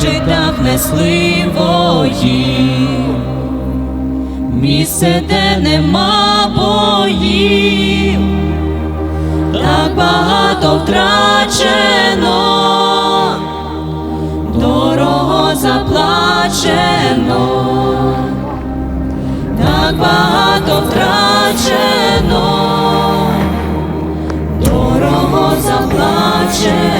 щитах несли воїв місце, де нема боїв, так багато втрачено, дорого заплачено, так багато втрачено, дорого заплачено.